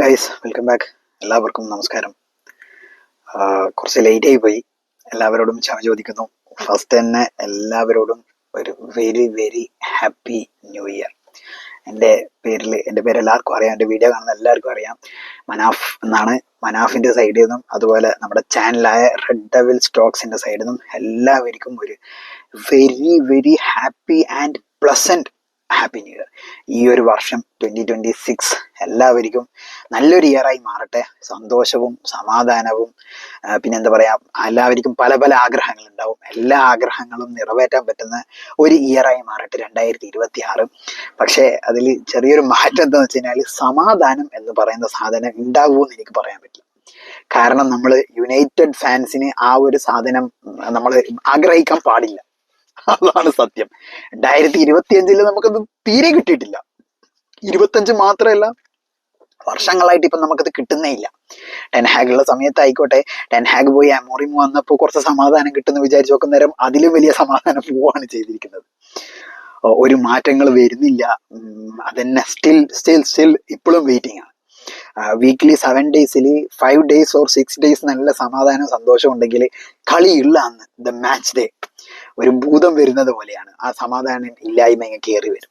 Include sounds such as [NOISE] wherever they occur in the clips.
Guys welcome back എല്ലാവർക്കും നമസ്കാരം. കുറച്ച് ലേറ്റ് ആയി പോയി. എല്ലാവരോടും ക്ഷമ ചോദിക്കുന്നു. ഫസ്റ്റ് തന്നെ എല്ലാവരോടും ഒരു very very happy new year എന്റെ പേരിൽ എന്റെ പേര് എല്ലാവർക്കും അറിയാം. എന്റെ വീഡിയോ കാണുന്ന എല്ലാവർക്കും അറിയാം. മനാഫ് എന്നാണ്. മനാഫിന്റെ സൈഡിൽ നിന്നും അതുപോലെ നമ്മുടെ ചാനലായ റെഡ് ഡെവിൽ സ്റ്റോക്സിന്റെ സൈഡിൽ നിന്നും എല്ലാവർക്കും ഒരു very very happy and pleasant happy new year ഈ ഒരു വർഷം ട്വന്റി ട്വന്റി സിക്സ് എല്ലാവർക്കും നല്ലൊരു ഇയറായി മാറട്ടെ. സന്തോഷവും സമാധാനവും പിന്നെന്താ പിന്നെ എന്താ പറയാ എല്ലാവർക്കും പല പല ആഗ്രഹങ്ങൾ ഉണ്ടാവും. എല്ലാ ആഗ്രഹങ്ങളും നിറവേറ്റാൻ പറ്റുന്ന ഒരു ഇയറായി മാറട്ടെ രണ്ടായിരത്തി ഇരുപത്തി ആറ് പക്ഷേ അതിൽ ചെറിയൊരു മാറ്റം എന്താണെന്ന് വെച്ച് കഴിഞ്ഞാൽ സമാധാനം എന്ന് പറയുന്ന സാധനം ഉണ്ടാകുമെന്ന് എനിക്ക് പറയാൻ പറ്റില്ല. കാരണം നമ്മൾ യുണൈറ്റഡ് ഫാൻസിന് ആ ഒരു സാധനം നമ്മൾ ആഗ്രഹിക്കാൻ പാടില്ല. അതാണ് സത്യം. രണ്ടായിരത്തി ഇരുപത്തി അഞ്ചിൽ നമുക്കത് തീരെ കിട്ടിയിട്ടില്ല. ഇരുപത്തഞ്ച് മാത്രമല്ല വർഷങ്ങളായിട്ട് ഇപ്പം നമുക്കത് കിട്ടുന്നേ ഇല്ല. ടെൻഹാഗുള്ള സമയത്തായിക്കോട്ടെ ടെൻഹാഗ് പോയി അമോറിമു വന്നപ്പോൾ കുറച്ച് സമാധാനം കിട്ടുന്ന വിചാരിച്ചു നോക്കുന്ന നേരം അതിലും വലിയ സമാധാനം പോവാണ് ചെയ്തിരിക്കുന്നത്. ഒരു മാറ്റങ്ങൾ വരുന്നില്ല. അതന്നെ സ്റ്റിൽ സ്റ്റിൽ സ്റ്റിൽ ഇപ്പോഴും വെയിറ്റിംഗ് ആണ്. വീക്ക്ലി സെവൻ ഡേയ്സിൽ five days or six days നല്ല സമാധാനം സന്തോഷം ഉണ്ടെങ്കിൽ കളിയുള്ള അന്ന് ദ മാച്ച് ഡേ ഒരു ഭൂതം വരുന്നത് പോലെയാണ്. ആ സമാധാനം ഇല്ലായ്മ ഇങ്ങനെ കയറി വരും.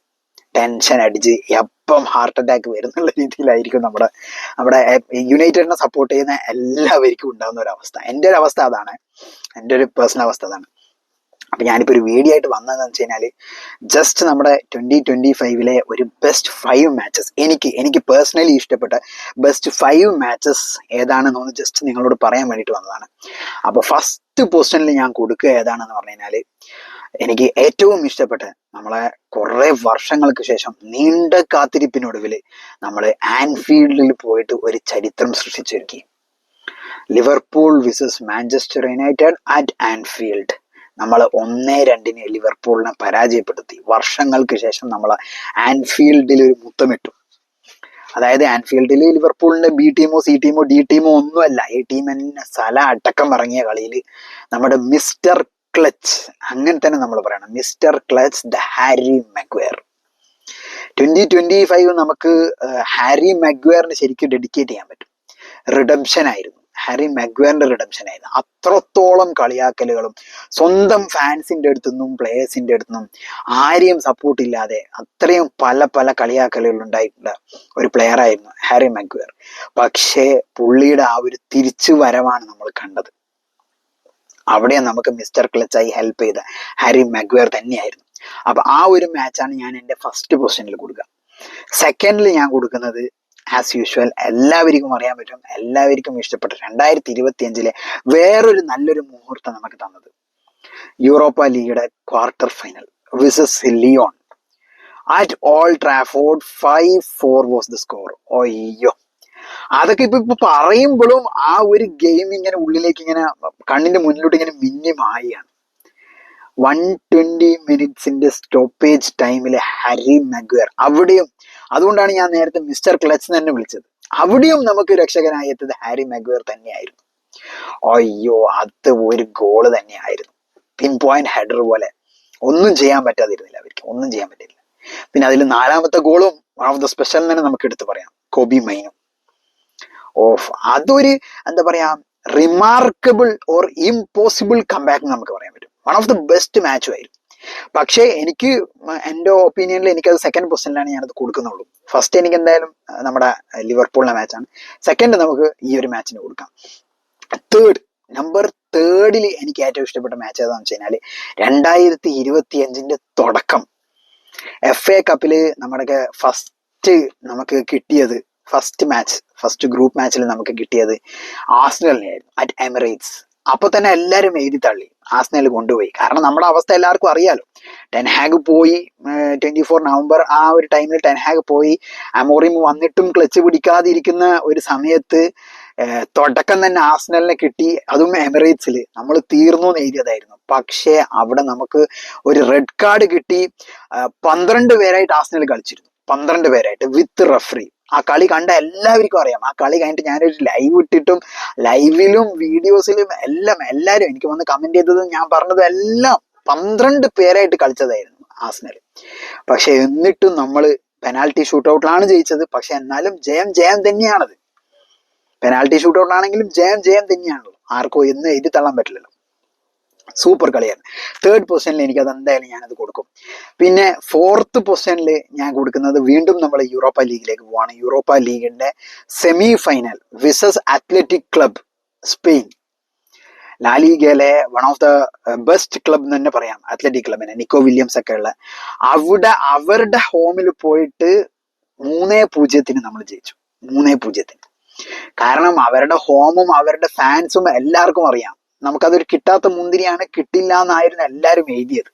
ടെൻഷൻ അടിച്ച് എപ്പം ഹാർട്ട് അറ്റാക്ക് വരുന്നുള്ള രീതിയിലായിരിക്കും നമ്മുടെ നമ്മുടെ യുണൈറ്റഡിനെ സപ്പോർട്ട് ചെയ്യുന്ന എല്ലാവർക്കും ഉണ്ടാകുന്ന ഒരു അവസ്ഥ. എന്റെ ഒരു അവസ്ഥ അതാണ്. എന്റെ ഒരു പേഴ്സണൽ അവസ്ഥ അതാണ്. അപ്പൊ ഞാനിപ്പോ ഒരു വീഡിയോ ആയിട്ട് വന്നതെന്ന് വെച്ച് കഴിഞ്ഞാൽ ജസ്റ്റ് നമ്മുടെ ട്വന്റി ട്വന്റി ഫൈവിലെ ഒരു ബെസ്റ്റ് ഫൈവ് മാച്ചസ് എനിക്ക് എനിക്ക് പേഴ്സണലി ഇഷ്ടപ്പെട്ട ബെസ്റ്റ് ഫൈവ് മാച്ചസ് ഏതാണെന്നൊന്ന് ജസ്റ്റ് നിങ്ങളോട് പറയാൻ വേണ്ടിയിട്ട് വന്നതാണ്. അപ്പൊ ഫസ്റ്റ് പൊസിഷനിൽ ഞാൻ കൊടുക്കുക ഏതാണെന്ന് പറഞ്ഞു കഴിഞ്ഞാൽ എനിക്ക് ഏറ്റവും ഇഷ്ടപ്പെട്ട നമ്മളെ കുറെ വർഷങ്ങൾക്ക് ശേഷം നീണ്ട കാത്തിരിപ്പിനൊടുവിൽ നമ്മൾ ആൻഫീൽഡിൽ പോയിട്ട് ഒരു ചരിത്രം സൃഷ്ടിച്ചൊരുക്കി Liverpool versus Manchester United at Anfield നമ്മൾ ഒന്നേ രണ്ടിന് ലിവർപൂളിനെ പരാജയപ്പെടുത്തി. വർഷങ്ങൾക്ക് ശേഷം നമ്മൾ ആൻഫീൽഡിൽ ഒരു മുത്തമിട്ടു. അതായത് ആൻഫീൽഡിൽ ലിവർപൂളിന്റെ ബി ടീമോ സി ടീമോ ഡി ടീമോ ഒന്നുമല്ല. ഈ ടീം എന്നെ സ്ഥല അടക്കം ഇറങ്ങിയ കളിയിൽ നമ്മുടെ മിസ്റ്റർ ക്ലച്ച്. അങ്ങനെ തന്നെ നമ്മൾ പറയണം. Mister clutch the Harry Maguire. Twenty twenty five നമുക്ക് ഹാരി മെഗ്വയറിന് ശരിക്കും ഡെഡിക്കേറ്റ് ചെയ്യാൻ പറ്റും. റിഡംഷൻ ആയിരുന്നു. ഹാരി മെഗ്വയറിന്റെ റിഡംഷൻ ആയിരുന്നു. അത്രത്തോളം കളിയാക്കലുകളും സ്വന്തം ഫാൻസിന്റെ അടുത്തുനിന്നും പ്ലേയേഴ്സിന്റെ അടുത്തുനിന്നും ആരെയും സപ്പോർട്ട് ഇല്ലാതെ അത്രയും പല പല കളിയാക്കലുകൾ ഉണ്ടായിട്ടുള്ള ഒരു പ്ലെയർ ആയിരുന്നു ഹാരി മെഗ്വയർ. പക്ഷേ പുള്ളിയുടെ ആ ഒരു തിരിച്ചു വരവാണ് നമ്മൾ കണ്ടത്. അവിടെ നമുക്ക് മിസ്റ്റർ ക്ലച്ചായി ഹെൽപ്പ് ചെയ്ത ഹാരി മെഗ്വയർ തന്നെയായിരുന്നു. അപ്പൊ ആ ഒരു മാച്ചാണ് ഞാൻ എന്റെ ഫസ്റ്റ് പൊസിഷനിൽ കൊടുക്കുക. സെക്കൻഡിൽ ഞാൻ കൊടുക്കുന്നത് ആസ് യൂഷ്വൽ എല്ലാവർക്കും അറിയാൻ പറ്റും. എല്ലാവർക്കും ഇഷ്ടപ്പെട്ട രണ്ടായിരത്തി ഇരുപത്തി അഞ്ചിലെ വേറൊരു നല്ലൊരു മുഹൂർത്തം നമുക്ക് തന്നത്. Europa ലീഗിയുടെ quarter final versus Lyon at Old Trafford five four was the score ഓയ്യോ അതൊക്കെ ഇപ്പൊ ഇപ്പൊ പറയുമ്പോഴും ആ ഒരു ഗെയിം ഇങ്ങനെ ഉള്ളിലേക്ക് ഇങ്ങനെ കണ്ണിന്റെ മുന്നിലോട്ട് ഇങ്ങനെ മിന്നിമായാണ്. വൺ ട്വന്റി മിനിറ്റ്സിന്റെ സ്റ്റോപ്പേജ് ടൈമിൽ ഹാരി മഗ്വർ അവിടെയും അതുകൊണ്ടാണ് ഞാൻ നേരത്തെ മിസ്റ്റർ ക്ലച്ച് തന്നെ വിളിച്ചത്. അവിടെയും നമുക്ക് രക്ഷകനായി എത്തിയത് ഹാരി മഗ്വയർ തന്നെയായിരുന്നു. അയ്യോ അത് ഒരു ഗോൾ തന്നെയായിരുന്നു. പിൻ പോയിന്റ് ഹെഡർ പോലെ. ഒന്നും ചെയ്യാൻ പറ്റാതിരുന്നില്ല അവർക്ക്. ഒന്നും ചെയ്യാൻ പറ്റില്ല. പിന്നെ അതിൽ നാലാമത്തെ ഗോളും വൺ ഓഫ് ദ സ്പെഷ്യൽ തന്നെ നമുക്ക് എടുത്തു പറയാം. കോബി മൈനും. ഓഫ്. അതൊരു എന്താ പറയാ റിമാർക്കബിൾ ഓർ ഇംപോസിബിൾ കംബാക്ക് നമുക്ക് പറയാൻ പറ്റും. വൺ ഓഫ് ദി ബെസ്റ്റ് മാച്ചും ആയിരുന്നു പക്ഷേ എനിക്ക് എന്റെ ഒപ്പീനിയനിൽ എനിക്കത് സെക്കൻഡ് പൊസിഷനിലാണ് ഞാനത് കൊടുക്കുന്നുള്ളൂ. ഫസ്റ്റ് എനിക്ക് എന്തായാലും നമ്മുടെ ലിവർപൂളിലെ മാച്ചാണ് സെക്കൻഡ് നമുക്ക് ഈ ഒരു മാച്ചിന് കൊടുക്കാം. തേർഡ് നമ്പർ തേർഡിൽ എനിക്ക് ഏറ്റവും ഇഷ്ടപ്പെട്ട മാച്ച് ഏതാണെന്ന് വെച്ച് കഴിഞ്ഞാൽ രണ്ടായിരത്തി ഇരുപത്തി അഞ്ചിന്റെ തുടക്കം എഫ് എ കപ്പിൽ നമ്മുടെ ഫസ്റ്റ് നമുക്ക് കിട്ടിയത് ഫസ്റ്റ് മാച്ച് ഫസ്റ്റ് ഗ്രൂപ്പ് മാച്ചിൽ നമുക്ക് കിട്ടിയത് ആസ്നലിനായിരുന്നു അറ്റ് എമിറേറ്റ്സ് അപ്പൊ തന്നെ എല്ലാരും എഴുതി തള്ളി ആസ്നയിൽ കൊണ്ടുപോയി. കാരണം നമ്മുടെ അവസ്ഥ എല്ലാവർക്കും അറിയാലോ. ടെൻഹാഗ് പോയി ട്വന്റി ഫോർ നവംബർ ആ ഒരു ടൈമിൽ ടെൻഹാഗ് പോയി. അമോറിം വന്നിട്ടും ക്ലച്ച് പിടിക്കാതിരിക്കുന്ന ഒരു സമയത്ത് തുടക്കം തന്നെ ആസ്നലിനെ കിട്ടി. അതും എമിറേറ്റ്സിൽ നമ്മൾ തീർന്നു എന്ന് എഴുതിയതായിരുന്നു. പക്ഷേ അവിടെ നമുക്ക് ഒരു റെഡ് കാർഡ് കിട്ടി. പന്ത്രണ്ട് പേരായിട്ട് ആസ്നൽ കളിച്ചിരുന്നു. പന്ത്രണ്ട് പേരായിട്ട് വിത്ത് റഫറി ആ കളി കണ്ട എല്ലാവർക്കും അറിയാം. ആ കളി കഴിഞ്ഞിട്ട് ഞാനൊരു ലൈവ് ഇട്ടിട്ടും ലൈവിലും വീഡിയോസിലും എല്ലാം എല്ലാവരും എനിക്ക് വന്ന് കമന്റ് ചെയ്തതും ഞാൻ പറഞ്ഞതും എല്ലാം പന്ത്രണ്ട് പേരായിട്ട് കളിച്ചതായിരുന്നു ആസ്നൽ പക്ഷെ എന്നിട്ടും നമ്മൾ പെനാൽറ്റി ഷൂട്ടൗട്ടിലാണ് ജയിച്ചത്. പക്ഷെ എന്നാലും ജയം ജയം തന്നെയാണത്. പെനാൽറ്റി ഷൂട്ടൗട്ടിലാണെങ്കിലും ജയം ജയം തന്നെയാണല്ലോ. ആർക്കോ എന്ന് എഴുതി തള്ളാൻ പറ്റില്ലല്ലോ. സൂപ്പർ കളിയാണ്. തേർഡ് പൊസിഷനിൽ എനിക്ക് അത് എന്തായാലും ഞാനത് കൊടുക്കും. പിന്നെ ഫോർത്ത് പൊസിഷനിൽ ഞാൻ കൊടുക്കുന്നത് വീണ്ടും നമ്മൾ യൂറോപ്പ ലീഗിലേക്ക് പോവാണ്. യൂറോപ്പ ലീഗിന്റെ semi final versus Athletic Club Spain ലാലിഗയിലെ one of the best club എന്ന് തന്നെ പറയാം. അത്ലറ്റിക് ക്ലബിനെ നിക്കോ വില്യംസ് ഒക്കെ ഉള്ള. അവിടെ അവരുടെ ഹോമിൽ പോയിട്ട് മൂന്നേ പൂജ്യത്തിന് നമ്മൾ ജയിച്ചു. മൂന്നേ പൂജ്യത്തിന്. കാരണം അവരുടെ ഹോമും അവരുടെ ഫാൻസും എല്ലാവർക്കും അറിയാം. നമുക്കതൊരു കിട്ടാത്ത മുന്തിരിയാണ് കിട്ടില്ല എന്നായിരുന്നു എല്ലാവരും എഴുതിയത്.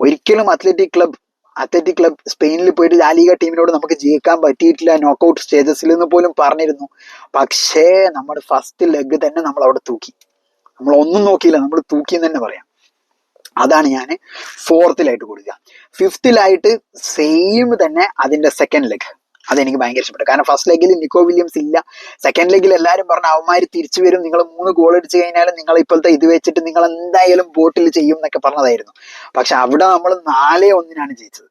ഒരിക്കലും അത്ലറ്റിക് ക്ലബ് അത്ലറ്റിക് ക്ലബ് സ്പെയിനിൽ പോയിട്ട് ലാലിക ടീമിനോട് നമുക്ക് ജയിക്കാൻ പറ്റിയിട്ടില്ല നോക്കൗട്ട് സ്റ്റേജസിൽ നിന്ന് പോലും പറഞ്ഞിരുന്നു. പക്ഷേ നമ്മുടെ ഫസ്റ്റ് ലെഗ് തന്നെ നമ്മൾ അവിടെ തൂക്കി. നമ്മൾ ഒന്നും നോക്കിയില്ല നമ്മൾ തൂക്കി എന്ന് തന്നെ പറയാം. അതാണ് ഞാൻ ഫോർത്തിലായിട്ട് കൊടുക്കുക. ഫിഫ്തിലായിട്ട് സെയിം തന്നെ അതിന്റെ സെക്കൻഡ് ലെഗ് അതെനിക്ക് ഭയങ്കര ഇഷ്ടപ്പെട്ടു. കാരണം ഫസ്റ്റ് ലെഗിൽ നിക്കോ വില്യംസ് ഇല്ല. സെക്കൻഡ് ലെഗിൽ എല്ലാവരും പറഞ്ഞു അവന്മാർ തിരിച്ചു വരും. നിങ്ങൾ മൂന്ന് ഗോൾ അടിച്ചു കഴിഞ്ഞാൽ നിങ്ങൾ ഇപ്പോഴത്തെ ഇത് വെച്ചിട്ട് നിങ്ങൾ എന്തായാലും ബോട്ടിൽ ചെയ്യും എന്നൊക്കെ പറഞ്ഞതായിരുന്നു. പക്ഷെ അവിടെ നമ്മൾ നാലേ ഒന്നിനാണ് ജയിച്ചത്.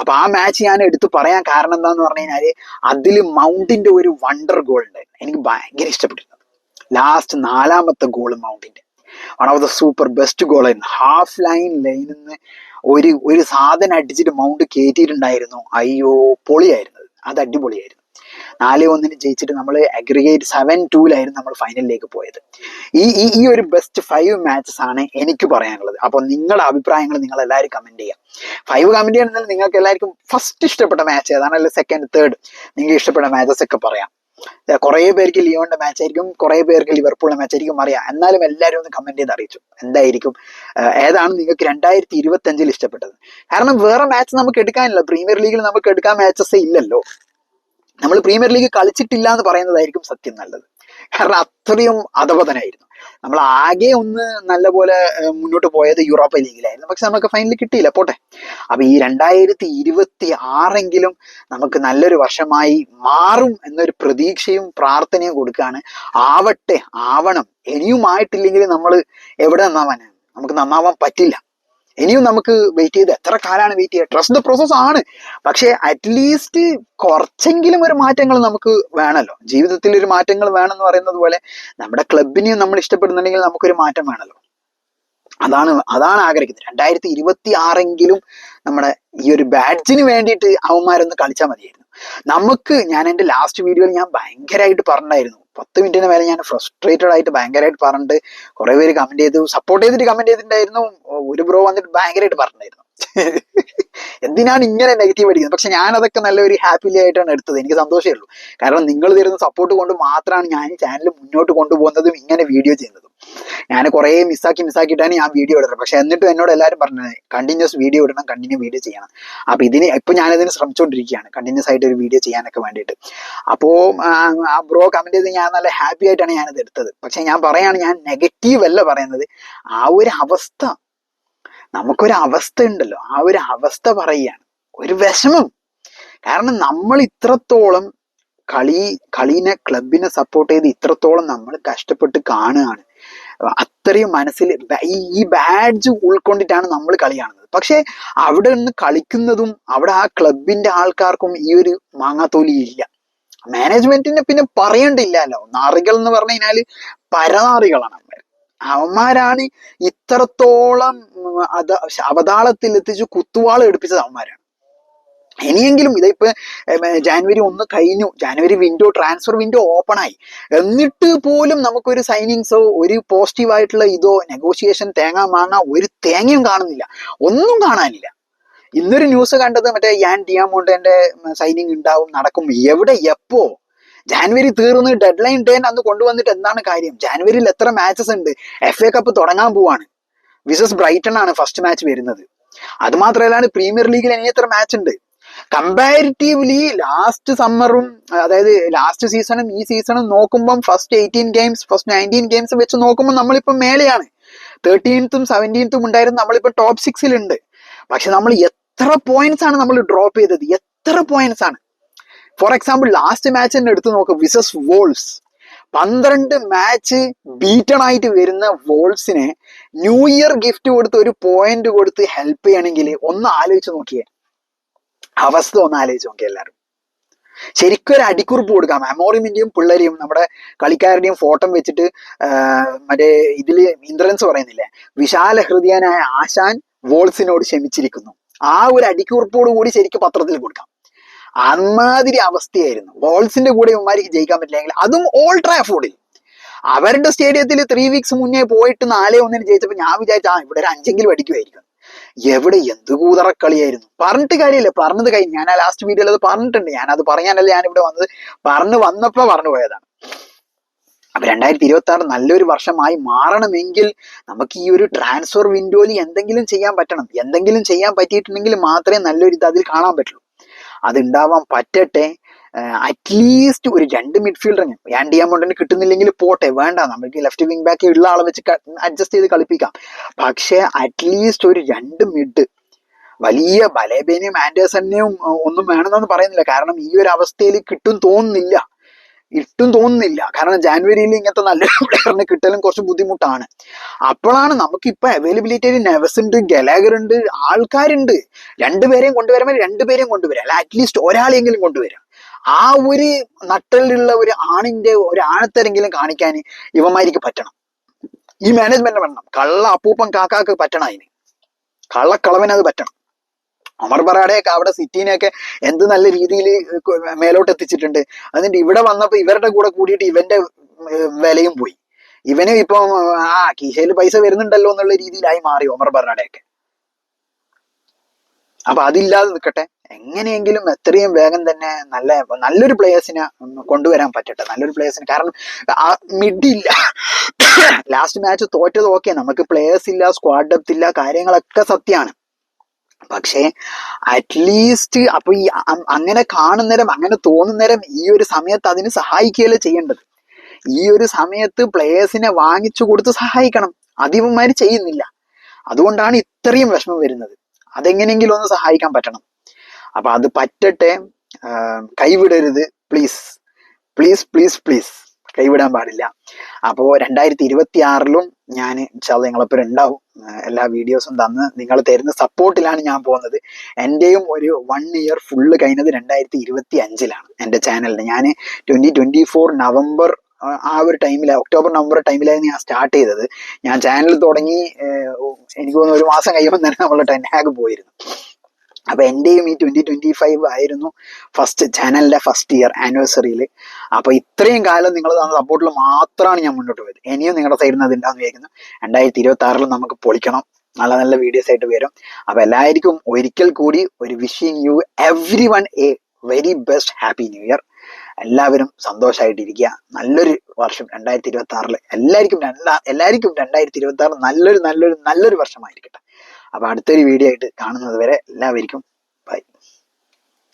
അപ്പൊ ആ മാച്ച് ഞാൻ എടുത്തു പറയാൻ കാരണം എന്താന്ന് പറഞ്ഞു കഴിഞ്ഞാൽ അതിൽ മൗണ്ടിന്റെ ഒരു വണ്ടർ ഗോൾ ഉണ്ടായിരുന്നു എനിക്ക് ഭയങ്കര ഇഷ്ടപ്പെട്ടിരുന്നത്. ലാസ്റ്റ് നാലാമത്തെ goal മൗണ്ടിന്റെ. One of the super best goal ആയിരുന്നു. ഹാഫ് ലൈൻ ലൈനിൽ നിന്ന് ഒരു ഒരു സാധനം അടിച്ചിട്ട് മൗണ്ട് കയറ്റിയിട്ടുണ്ടായിരുന്നു അയ്യോ പൊളിയായിരുന്നു അത്. അടിപൊളിയായിരുന്നു. നാല് ഒന്നിന് ജയിച്ചിട്ട് നമ്മൾ അഗ്രിഗേറ്റ് സെവൻ ടൂലായിരുന്നു നമ്മൾ ഫൈനലിലേക്ക് പോയത്. ഈ ഈ ഈ ഒരു ബെസ്റ്റ് ഫൈവ് മാച്ചസ് ആണ് എനിക്ക് പറയാനുള്ളത്. അപ്പോൾ നിങ്ങളുടെ അഭിപ്രായങ്ങൾ നിങ്ങൾ എല്ലാവരും കമന്റ് ചെയ്യാം. ഫൈവ് കമന്റ് ചെയ്യണമെങ്കിൽ നിങ്ങൾക്ക് എല്ലാവർക്കും ഫസ്റ്റ് ഇഷ്ടപ്പെട്ട മാച്ച് ഏതാണ്? അല്ലെങ്കിൽ സെക്കൻഡ് തേർഡ് നിങ്ങൾക്ക് ഇഷ്ടപ്പെട്ട മാച്ചസ് ഒക്കെ പറയാം. കുറെ പേർക്ക് ലിയോന്റെ മാച്ച് ആയിരിക്കും കുറെ പേർക്ക് ലിവർപൂളിന്റെ മാച്ച് ആയിരിക്കും അറിയാം. എന്നാലും എല്ലാവരും ഒന്ന് കമന്റ് ചെയ്ത് അറിയിച്ചു. എന്തായിരിക്കും? ഏതാണ് നിങ്ങൾക്ക് രണ്ടായിരത്തി ഇരുപത്തി അഞ്ചിൽ ഇഷ്ടപ്പെട്ടത്? കാരണം വേറെ മാച്ച് നമുക്ക് എടുക്കാനില്ല. പ്രീമിയർ ലീഗിൽ നമുക്ക് എടുക്കാൻ മാച്ചസ് ഇല്ലല്ലോ. നമ്മൾ പ്രീമിയർ ലീഗ് കളിച്ചിട്ടില്ല എന്ന് പറയുന്നതായിരിക്കും സത്യം നല്ലത്. കാരണം അത്രയും അധപതനായിരുന്നു. നമ്മൾ ആകെ ഒന്ന് നല്ല പോലെ മുന്നോട്ട് പോയത് യൂറോപ്പ ലീഗിലായിരുന്നു. പക്ഷെ നമുക്ക് ഫൈനൽ കിട്ടിയില്ല. പോട്ടെ. അപ്പൊ ഈ രണ്ടായിരത്തി ഇരുപത്തി ആറെങ്കിലും നമുക്ക് നല്ലൊരു വർഷമായി മാറും എന്നൊരു പ്രതീക്ഷയും പ്രാർത്ഥനയും കൊടുക്കുകയാണ് ആവട്ടെ ആവണം. ഇനിയും ആയിട്ടില്ലെങ്കിൽ നമ്മൾ എവിടെ നന്നാവാനാണ്? നമുക്ക് നന്നാവാൻ പറ്റില്ല. ഇനിയും നമുക്ക് വെയിറ്റ് ചെയ്ത് എത്ര കാലമാണ് വെയിറ്റ് ചെയ്യുക ട്രസ്റ്റ് ദ പ്രോസസ് ആണ്. പക്ഷേ അറ്റ്ലീസ്റ്റ് കുറച്ചെങ്കിലും ഒരു മാറ്റങ്ങൾ നമുക്ക് വേണമല്ലോ ജീവിതത്തിൽ ഒരു മാറ്റങ്ങൾ വേണമെന്ന് പറയുന്നത് പോലെ നമ്മുടെ ക്ലബിനെയും നമ്മൾ ഇഷ്ടപ്പെടുന്നുണ്ടെങ്കിൽ നമുക്കൊരു മാറ്റം വേണമല്ലോ അതാണ് അതാണ് ആഗ്രഹിക്കുന്നത്. രണ്ടായിരത്തി ഇരുപത്തി ആറെങ്കിലും നമ്മുടെ ഈ ഒരു ബാഡ്ജിന് വേണ്ടിയിട്ട് അവന്മാരൊന്ന് കളിച്ചാൽ മതിയായിരുന്നു. നമുക്ക് ഞാൻ എന്റെ ലാസ്റ്റ് വീഡിയോയിൽ ഞാൻ ഭയങ്കരമായിട്ട് പറഞ്ഞിട്ടുണ്ടായിരുന്നു. പത്ത് മിനിറ്റിന് മേലെ ഞാൻ ഫ്രസ്ട്രേറ്റഡ് ആയിട്ട് ഭയങ്കരമായിട്ട് പറഞ്ഞിട്ട് കുറെ പേര് കമന്റ് ചെയ്തു. സപ്പോർട്ട് ചെയ്തിട്ട് കമന്റ് ചെയ്തിട്ടുണ്ടായിരുന്നു. ഒരു ബ്രോ വന്നിട്ട് ഭയങ്കരമായിട്ട് പറഞ്ഞിട്ടുണ്ടായിരുന്നു. [LAUGHS] എന്തിനാണ് ഇങ്ങനെ നെഗറ്റീവ് അടിക്കുന്നത്? പക്ഷെ ഞാൻ അതൊക്കെ നല്ലൊരു ഹാപ്പിലി ആയിട്ടാണ് എടുത്തത്. എനിക്ക് സന്തോഷമേ ഉള്ളൂ. കാരണം നിങ്ങൾ തരുന്ന സപ്പോർട്ട് കൊണ്ട് മാത്രമാണ് ഞാൻ ചാനൽ മുന്നോട്ട് കൊണ്ടുപോകുന്നതും ഇങ്ങനെ വീഡിയോ ചെയ്യുന്നതും. ഞാൻ കുറേ മിസ്സാക്കി മിസ്സാക്കിയിട്ടാണ് ഞാൻ വീഡിയോ ഇടുന്നത് പക്ഷെ എന്നിട്ടും എന്നോട് എല്ലാവരും പറഞ്ഞത് കണ്ടിന്യൂസ് വീഡിയോ ഇടണം കണ്ടിന്യൂ വീഡിയോ ചെയ്യണം. അപ്പൊ ഇതിന് ഇപ്പൊ ഞാനിതിന് ശ്രമിച്ചുകൊണ്ടിരിക്കുകയാണ് കണ്ടിന്യൂസ് ആയിട്ട് ഒരു വീഡിയോ ചെയ്യാനൊക്കെ വേണ്ടിയിട്ട്. അപ്പോ ആ ബ്രോ കമന്റ് ചെയ്ത് ഞാൻ നല്ല ഹാപ്പി ആയിട്ടാണ് ഞാനിത് എടുത്തത്. പക്ഷെ ഞാൻ പറയാണ് ഞാൻ നെഗറ്റീവ് അല്ല പറയുന്നത്. ആ ഒരു അവസ്ഥ നമുക്കൊരു അവസ്ഥ ഉണ്ടല്ലോ. ആ ഒരു അവസ്ഥ പറയുകയാണ്. ഒരു വിഷമം. കാരണം നമ്മൾ ഇത്രത്തോളം കളി കളീനെ ക്ലബിനെ സപ്പോർട്ട് ചെയ്ത് ഇത്രത്തോളം നമ്മൾ കഷ്ടപ്പെട്ട് കാണുകയാണ്. അത്രയും മനസ്സിൽ ഈ ബാഡ്ജ് ഉൾക്കൊണ്ടിട്ടാണ് നമ്മൾ കളി കാണുന്നത്. പക്ഷെ അവിടെ നിന്ന് കളിക്കുന്നതും അവിടെ ആ ക്ലബിന്റെ ആൾക്കാർക്കും ഈ ഒരു മാങ്ങാത്തോലി ഇല്ല. മാനേജ്മെന്റിനെ പിന്നെ പറയണ്ടില്ലല്ലോ. നാറികൾ എന്ന് പറഞ്ഞു കഴിഞ്ഞാൽ പരനാറികളാണ് അവന്മാർ അവന്മാരാണ് ഇത്രത്തോളം അത് അവതാളത്തിൽ എത്തിച്ച് കുത്തുവാള എടുപ്പിച്ചത് അവന്മാരാണ്. ഇനിയെങ്കിലും ഇതിപ്പോ ഏം, ജാനുവരി ഒന്ന് കഴിഞ്ഞു. January window transfer window open ആയി. എന്നിട്ട് പോലും നമുക്കൊരു സൈനിങ്സോ ഒരു പോസിറ്റീവ് ആയിട്ടുള്ള ഇതോ നെഗോഷിയേഷൻ തേങ്ങ മാങ്ങ ഒരു തേങ്ങയും കാണുന്നില്ല. ഒന്നും കാണാനില്ല. ഇന്നൊരു ന്യൂസ് കണ്ടത് മറ്റേ യാൻ ഡിയാമോണ്ടന്റെ സൈനിങ് ഉണ്ടാവും നടക്കും. എവിടെ എപ്പോ? ജാനുവരി തീർന്ന് ഡെഡ് ലൈൻ ഡേ അന്ന് കൊണ്ടുവന്നിട്ട് എന്താണ് കാര്യം? ജാനുവരിയിൽ എത്ര മാച്ചസ് ഉണ്ട്? എഫ് എ കപ്പ് തുടങ്ങാൻ പോവാണ്. വിസസ് ബ്രൈറ്റൺ ആണ് ഫസ്റ്റ് മാച്ച് വരുന്നത്. അത് മാത്രമല്ല പ്രീമിയർ ലീഗിൽ ഇനി എത്ര മാച്ച് ഉണ്ട്? കമ്പാരിറ്റീവ്ലി ലാസ്റ്റ് സമ്മറും അതായത് ലാസ്റ്റ് സീസണും ഈ സീസണും നോക്കുമ്പം first eighteen games first nineteen games വെച്ച് നോക്കുമ്പോൾ നമ്മളിപ്പം മേലെയാണ്. തേർട്ടീൻത്തും സെവന്റീൻത്തും ഉണ്ടായിരുന്ന നമ്മളിപ്പോൾ ടോപ്പ് സിക്സിലുണ്ട് പക്ഷെ നമ്മൾ എത്ര പോയിന്റ്സ് ആണ് നമ്മൾ ഡ്രോപ്പ് ചെയ്തത്? എത്ര പോയിന്റ്സ് ആണ്? ഫോർ എക്സാമ്പിൾ ലാസ്റ്റ് മാച്ച് തന്നെ എടുത്തു നോക്കും. വിസസ് വോൾസ് പന്ത്രണ്ട് മാച്ച് ബീറ്റൺ ആയിട്ട് വരുന്ന വോൾസിനെ ന്യൂ ഇയർ ഗിഫ്റ്റ് കൊടുത്ത് ഒരു പോയിന്റ് കൊടുത്ത് ഹെൽപ്പ് ചെയ്യണമെങ്കിൽ ഒന്ന് ആലോചിച്ച് നോക്കിയേ. അവസ്ഥ ഒന്ന് ആലോചിച്ച് നോക്കി എല്ലാവരും. ശരിക്കും ഒരു അടിക്കുറിപ്പ് കൊടുക്കാം. മെമ്മോറിമിന്റെയും പിള്ളേരെയും നമ്മുടെ കളിക്കാരുടെയും ഫോട്ടോ വെച്ചിട്ട് മറ്റേ ഇതിൽ ഇന്ദ്രൻസ് പറയുന്നില്ലേ? വിശാല ഹൃദയനായ ആശാൻ വോൾസിനോട് ക്ഷമിച്ചിരിക്കുന്നു. ആ ഒരു അടിക്കുറിപ്പോട് കൂടി ശരിക്കും പത്രത്തിൽ കൊടുക്കാം. അമ്മാതിരി അവസ്ഥയായിരുന്നു. വോൾസിന്റെ കൂടെ ഇവന്മാർക്ക് ജയിക്കാൻ പറ്റില്ലെങ്കിൽ അതും ഓൾ ട്രാഫോർഡിൽ അവരുടെ സ്റ്റേഡിയത്തിൽ ത്രീ വീക്സ് മുന്നേ പോയിട്ട് നാലേ ഒന്നിന് ജയിച്ചപ്പോൾ ഞാൻ വിചാരിച്ചു ആ ഇവിടെ ഒരു അഞ്ചെങ്കിലും അടിക്കുമായിരിക്കും എവിടെ എന്ത് കൂതറക്കളിയായിരുന്നു. പറഞ്ഞിട്ട് കാര്യമില്ല. പറഞ്ഞത് കഴിഞ്ഞു ഞാൻ ആ ലാസ്റ്റ് വീഡിയോയിൽ അത് പറഞ്ഞിട്ടുണ്ട്. ഞാൻ അത് പറയാനല്ല ഞാൻ ഇവിടെ വന്നത്. പറഞ്ഞു വന്നപ്പോ പറഞ്ഞു പോയതാണ്. അപ്പൊ രണ്ടായിരത്തി ഇരുപത്തി ആറ് നല്ലൊരു വർഷമായി മാറണമെങ്കിൽ നമുക്ക് ഈ ഒരു ട്രാൻസ്ഫർ വിൻഡോയിൽ എന്തെങ്കിലും ചെയ്യാൻ പറ്റണം. എന്തെങ്കിലും ചെയ്യാൻ പറ്റിയിട്ടുണ്ടെങ്കിൽ മാത്രമേ നല്ലൊരു ഇത് അതിൽ കാണാൻ പറ്റുള്ളൂ. അത് ഉണ്ടാവാൻ പറ്റട്ടെ? അറ്റ്ലീസ്റ്റ് ഒരു രണ്ട് മിഡ്ഫീൽഡറിന് ആൻഡി അമൗണ്ടിന് കിട്ടുന്നില്ലെങ്കിൽ പോട്ടെ വേണ്ട. നമുക്ക് ലെഫ്റ്റ് വിങ് ബാക്ക് ഉള്ള ആളെ വെച്ച് അഡ്ജസ്റ്റ് ചെയ്ത് കളിപ്പിക്കാം. പക്ഷേ അറ്റ്ലീസ്റ്റ് ഒരു രണ്ട് മിഡ് വലിയ ബലേബേനെയും ആൻഡേഴ്സണിനെയും ഒന്നും വേണമെന്നൊന്നും പറയുന്നില്ല. കാരണം ഈ ഒരു അവസ്ഥയിൽ കിട്ടും തോന്നുന്നില്ല. ഇട്ടും തോന്നുന്നില്ല. കാരണം ജാനുവരിയിൽ ഇങ്ങനത്തെ നല്ല പ്ലെയറിനെ കിട്ടലും കുറച്ച് ബുദ്ധിമുട്ടാണ്. അപ്പോഴാണ് നമുക്ക് ഇപ്പൊ അവൈലബിലിറ്റി ആയിട്ട് നെവസ് ഉണ്ട് ഗലാഗർ ഉണ്ട് ആൾക്കാരുണ്ട്. രണ്ടുപേരെയും കൊണ്ടുവരുമ്പോൾ രണ്ടുപേരെയും കൊണ്ടുവരാം. അല്ല അറ്റ്ലീസ്റ്റ് ഒരാളെങ്കിലും കൊണ്ടുവരാം. ആ ഒരു നട്ടലിലുള്ള ഒരു ആണിന്റെ ഒരു ആണത്തരെങ്കിലും കാണിക്കാൻ ഇവന്മാർക്ക് പറ്റണം. ഈ മാനേജ്മെന്റ് വേണം കള്ള അപ്പൂപ്പൻ കാക്കാക്ക് പറ്റണം അതിന്. കള്ളക്കളവന് അത് പറ്റണം. അമർ പറയാടെയൊക്കെ അവിടെ സിറ്റീനെയൊക്കെ എന്ത് നല്ല രീതിയിൽ മേലോട്ട് എത്തിച്ചിട്ടുണ്ട്. അതിന്റെ ഇവിടെ വന്നപ്പോ ഇവരുടെ കൂടെ കൂടിയിട്ട് ഇവന്റെ വിലയും പോയി. ഇവനും ഇപ്പം ആ കീശയിൽ പൈസ വരുന്നുണ്ടല്ലോ എന്നുള്ള രീതിയിലായി മാറി ഒമർ ബറാഡയൊക്കെ അപ്പൊ അതില്ലാതെ നിൽക്കട്ടെ എങ്ങനെയെങ്കിലും എത്രയും വേഗം തന്നെ നല്ല നല്ലൊരു പ്ലേയേഴ്സിനെ കൊണ്ടുവരാൻ പറ്റട്ടെ. നല്ലൊരു പ്ലേയേഴ്സിന് കാരണം മിഡില്ല ലാസ്റ്റ് മാച്ച് തോറ്റത് ഓക്കെ നമുക്ക് പ്ലേയേഴ്സ് ഇല്ല സ്ക്വാഡ് ഡെപ്ത് ഇല്ല കാര്യങ്ങളൊക്കെ സത്യമാണ് പക്ഷേ അറ്റ്ലീസ്റ്റ് അപ്പൊ ഈ അങ്ങനെ കാണുന്നേരം അങ്ങനെ തോന്നുന്നേരം ഈ ഒരു സമയത്ത് അതിന് സഹായിക്കുകയല്ലേ ചെയ്യേണ്ടത്? ഈ ഒരു സമയത്ത് പ്ലേയേഴ്സിനെ വാങ്ങിച്ചു കൊടുത്ത് സഹായിക്കണം. അതിവന്മാര് ചെയ്യുന്നില്ല. അതുകൊണ്ടാണ് ഇത്രയും വിഷമം വരുന്നത്. അതെങ്ങനെയെങ്കിലും ഒന്ന് സഹായിക്കാൻ പറ്റണം. അപ്പൊ അത് പറ്റട്ടെ. കൈവിടരുത്. പ്ലീസ് പ്ലീസ് പ്ലീസ് പ്ലീസ് കൈവിടാൻ പാടില്ല. അപ്പോൾ രണ്ടായിരത്തി ഇരുപത്തി ആറിലും ഞാൻ ഇൻഷാല്ല നിങ്ങളൊപ്പം ഉണ്ടാവും. എല്ലാ വീഡിയോസും തന്ന് നിങ്ങൾ തരുന്ന സപ്പോർട്ടിലാണ് ഞാൻ പോകുന്നത്. എന്റെയും ഒരു വൺ ഇയർ ഫുള്ള് കഴിഞ്ഞത് രണ്ടായിരത്തി ഇരുപത്തി അഞ്ചിലാണ് എന്റെ ചാനലിന് ഞാൻ ട്വന്റി ട്വന്റി ഫോർ നവംബർ ആ ഒരു ടൈമിൽ ഒക്ടോബർ നവംബർ ടൈമിലായിരുന്നു ഞാൻ സ്റ്റാർട്ട് ചെയ്തത്. ഞാൻ ചാനൽ തുടങ്ങി എനിക്ക് തോന്നുന്നു ഒരു മാസം കഴിയുമ്പോൾ തന്നെ നമ്മൾ ടെൻ ഹാഗ് പോയിരുന്നു. അപ്പൊ എന്റെയും ഈ ട്വന്റി ട്വന്റി ഫൈവ് ആയിരുന്നു ഫസ്റ്റ് ചാനലിന്റെ ഫസ്റ്റ് ഇയർ ആനിവേഴ്സറിയിൽ അപ്പോൾ ഇത്രയും കാലം നിങ്ങൾ തന്ന സപ്പോർട്ടിൽ മാത്രമാണ് ഞാൻ മുന്നോട്ട് പോയത്. ഇനിയും നിങ്ങളുടെ സൈഡിൽ നിന്ന് അത് ഉണ്ടാകുന്ന വിചാരിക്കുന്നു. രണ്ടായിരത്തി ഇരുപത്തി ആറിൽ നമുക്ക് പൊളിക്കണം. നല്ല നല്ല വീഡിയോസ് ആയിട്ട് വരും. അപ്പൊ എല്ലാവർക്കും ഒരിക്കൽ കൂടി ഒരു wishing you every one a very best happy new year എല്ലാവരും സന്തോഷമായിട്ടിരിക്കുക നല്ലൊരു വർഷം രണ്ടായിരത്തി ഇരുപത്തി ആറിൽ എല്ലാവർക്കും എല്ലാവർക്കും രണ്ടായിരത്തി ഇരുപത്തി ആറ് നല്ലൊരു നല്ലൊരു നല്ലൊരു വർഷമായിരിക്കട്ടെ. അപ്പൊ അടുത്തൊരു വീഡിയോ ആയിട്ട് കാണുന്നത് വരെ എല്ലാവർക്കും